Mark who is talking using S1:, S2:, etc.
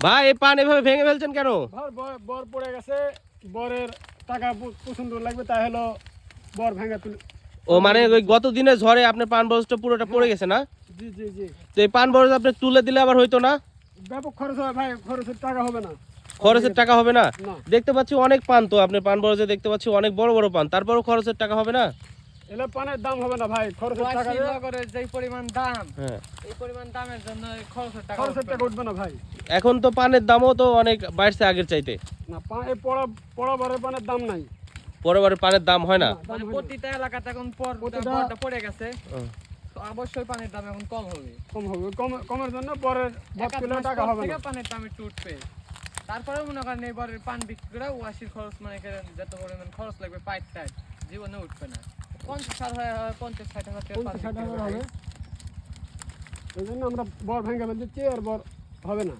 S1: ভাই এই পান এভাবে ভেঙে ফেলছেন কেন?
S2: বর- পড়ে গেছে। বরের টাকা পছন্দ লাগবে তাই হলো বর ভাঙা
S1: ও মানে ওই গত দিনে ঝড়ে আপনার পান বরজটা পুরোটা পড়ে গেছে না?
S2: জি জি জি।
S1: তো এই পান বরজ আপনি তুলে দিলে আবার হইতো না?
S2: ব্যাপক খরচ হয় ভাই খরচের টাকা হবে না।
S1: খরচের টাকা হবে না?
S2: না।
S1: দেখতে পাচ্ছি অনেক পান তো আপনি পান বরজে দেখতে পাচ্ছি অনেক বড় বড় পান। তারপরও খরচের টাকা হবে না?
S2: এলে পানের দাম হবে না ভাই খরচের টাকা
S3: যে পরিমাণ দাম
S1: হ্যাঁ।
S3: এই পরিমাণ দামের জন্য খরচের টাকা
S2: খরচের টাকা উঠবে না ভাই।
S1: এখন তো পানের দামও তো অনেক বাড়ছে আগের চাইতে।
S2: না পা পড়া পানের দাম নাই।
S1: পানের দাম হয় না?
S3: মানে প্রতিটা এলাকাতে এখন পরটা পড়ে গেছে। অবশ্যই পানির দাম এখন কম হবে।
S2: কম হবে। কম কমের জন্য
S3: মাস
S2: টাকা হবে না।
S3: পানির দাম একটু উঠবে। তারপরেও মনে করেন এবারের পান বিক্রি করে ওয়াশির খরচ মানে যত পরিমাণ খরচ লাগবে পাইট টাইট জীবনে উঠবে না। পঞ্চাশ ষাট হয় পঞ্চাশ ষাট টাকা পান
S2: পঞ্চাশ ষাট
S3: হবে।
S2: হবে জন্য আমরা বর ভেঙে ফেলছি আর বর হবে না